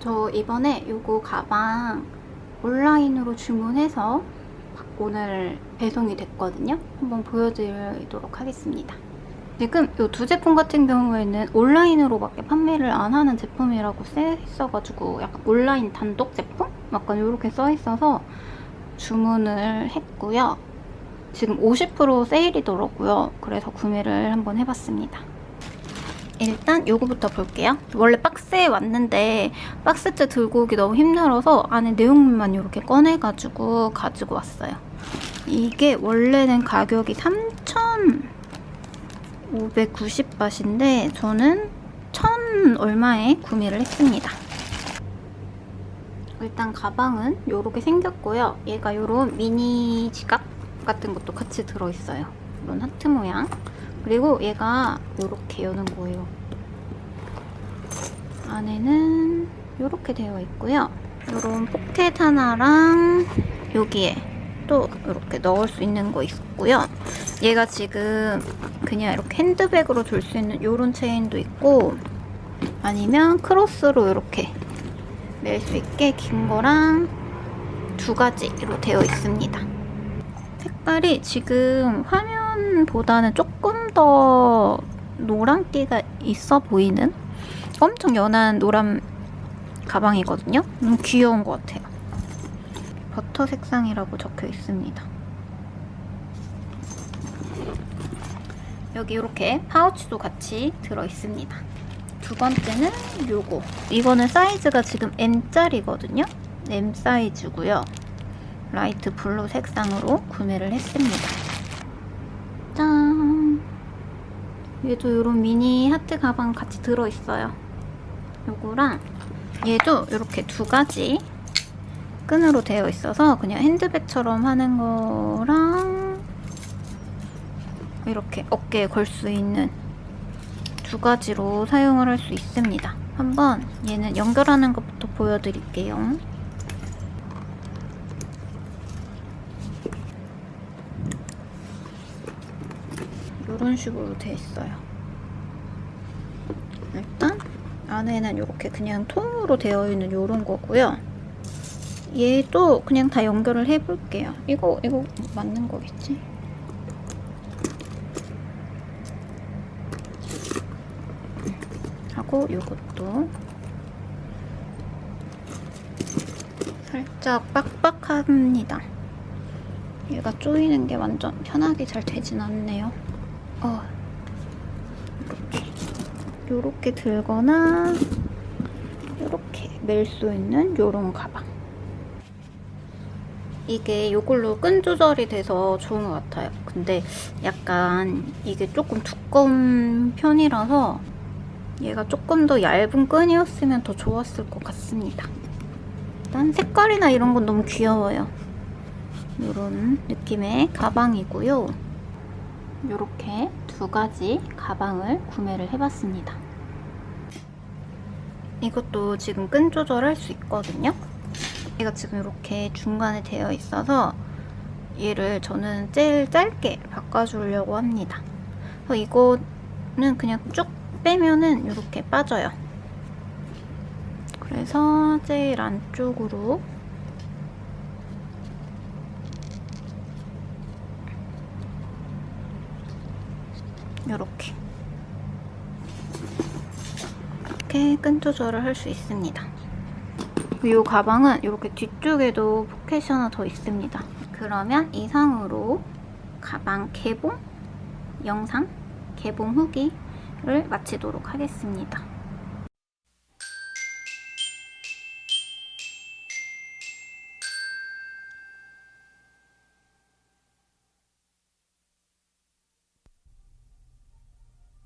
저 이번에 요거 가방 온라인으로 주문해서 오늘 배송이 됐거든요. 한번 보여드리도록 하겠습니다. 지금 이 두 제품 같은 경우에는 온라인으로밖에 판매를 안 하는 제품이라고 써 있어가지고 약간 온라인 단독 제품? 약간 이렇게 써 있어서 주문을 했고요. 지금 50% 세일이더라고요. 그래서 구매를 한번 해봤습니다. 일단 요거부터 볼게요. 원래 박스에 왔는데 박스째 들고 오기 너무 힘들어서 안에 내용물만 이렇게 꺼내가지고 가지고 왔어요. 이게 원래는 가격이 3,590바트인데 저는 1,000 얼마에 구매를 했습니다. 일단 가방은 이렇게 생겼고요. 얘가 이런 미니 지갑 같은 것도 같이 들어있어요. 이런 하트 모양. 그리고 얘가 이렇게 여는 거예요. 안에는 이렇게 되어 있고요. 이런 포켓 하나랑 여기에 또 이렇게 넣을 수 있는 거 있고요. 얘가 지금 그냥 이렇게 핸드백으로 둘수 있는 이런 체인도 있고 아니면 크로스로 이렇게 멜 수 있게 긴 거랑 두 가지로 되어 있습니다. 색깔이 지금 화면보다는 조금 더 노란기가 있어 보이는 엄청 연한 노란 가방이거든요. 너무 귀여운 것 같아요. 버터 색상이라고 적혀 있습니다. 여기 이렇게 파우치도 같이 들어 있습니다. 두 번째는 요거. 이거는 사이즈가 지금 M짜리거든요. M 사이즈고요. 라이트 블루 색상으로 구매를 했습니다. 얘도 이런 미니 하트 가방 같이 들어있어요. 요거랑 얘도 이렇게 두 가지 끈으로 되어 있어서 그냥 핸드백처럼 하는 거랑 이렇게 어깨에 걸 수 있는 두 가지로 사용을 할 수 있습니다. 한번 얘는 연결하는 것부터 보여드릴게요. 이런 식으로 되어 있어요. 일단 안에는 이렇게 그냥 통으로 되어 있는 이런 거고요. 얘도 그냥 다 연결을 해볼게요. 이거 이거 맞는 거겠지? 하고 이것도 살짝 빡빡합니다. 얘가 조이는 게 완전 편하게 잘 되진 않네요. 어, 이렇게 요렇게 들거나 이렇게 멜 수 있는 요런 가방. 이게 이걸로 끈 조절이 돼서 좋은 것 같아요. 근데 약간 이게 조금 두꺼운 편이라서 얘가 조금 더 얇은 끈이었으면 더 좋았을 것 같습니다. 일단 색깔이나 이런 건 너무 귀여워요. 이런 느낌의 가방이고요. 이렇게 두 가지 가방을 구매를 해봤습니다. 이것도 지금 끈 조절할 수 있거든요. 얘가 지금 이렇게 중간에 되어 있어서 얘를 저는 제일 짧게 바꿔주려고 합니다. 이거는 그냥 쭉 빼면은 이렇게 빠져요. 그래서 제일 안쪽으로 이렇게 이렇게 끈 조절을 할 수 있습니다. 이 가방은 이렇게 뒤쪽에도 포켓이 하나 더 있습니다. 그러면 이상으로 가방 개봉 영상 개봉 후기를 마치도록 하겠습니다.